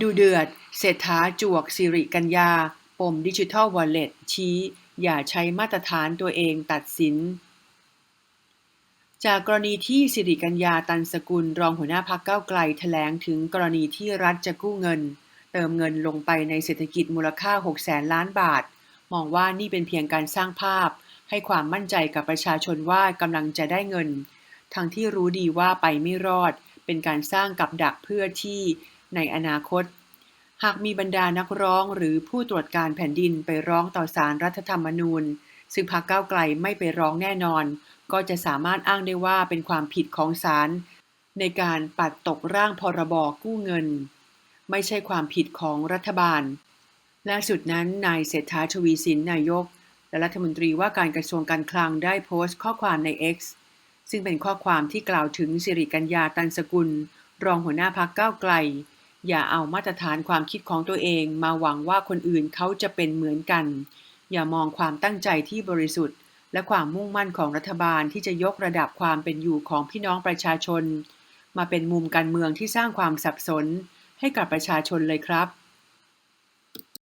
ดูเดือด เศรษฐาจวกสิริกัญญา ปมดิจิทัลวอลเล็ตชี้ อย่าใช้มาตรฐานตัวเองตัดสิน จากกรณีที่สิริกัญญาตันสกุลรองหัวหน้าพักเก้าไกลแถลงถึงกรณีที่รัฐจะกู้เงิน เติมเงินลงไปในเศรษฐกิจมูลค่า6แสนล้านบาท มองว่านี่เป็นเพียงการสร้างภาพ ให้ความมั่นใจกับประชาชนว่ากำลังจะได้เงิน ทั้งที่รู้ดีว่าไปไม่รอด เป็นการสร้างกับดักเพื่อที่ ในอนาคต หากมีบรรดานักร้องหรือผู้ตรวจการแผ่นดินไปร้องต่อศาลรรัฐธรรมนูญ ซึ่งพรรคก้าวไกลไม่ไปร้องแน่นอน ก็จะสามารถอ้างได้ว่าเป็นความผิดของศาลในการปัดตกร่างพรบกู้เงิน ไม่ใช่ความผิดของรัฐบาลล่าสุดนั้นนายเศรษฐาชวีสินนายก และรัฐมนตรีว่าการกระทรวงการคลังได้โพสต์ข้อความใน X ซึ่งเป็นข้อความที่กล่าวถึงสิริกัญญาตันสกุล รองหัวหน้าพักก้าวไกล อย่าเอามาตรฐานความคิดของตัวเองมาหวังว่าคนอื่นเขาจะเป็นเหมือนกัน อย่ามองความตั้งใจที่บริสุทธิ์ และความมุ่งมั่นของรัฐบาลที่จะยกระดับความเป็นอยู่ของพี่น้องประชาชน มาเป็นมุมการเมืองที่สร้างความสับสนให้กับประชาชนเลยครับ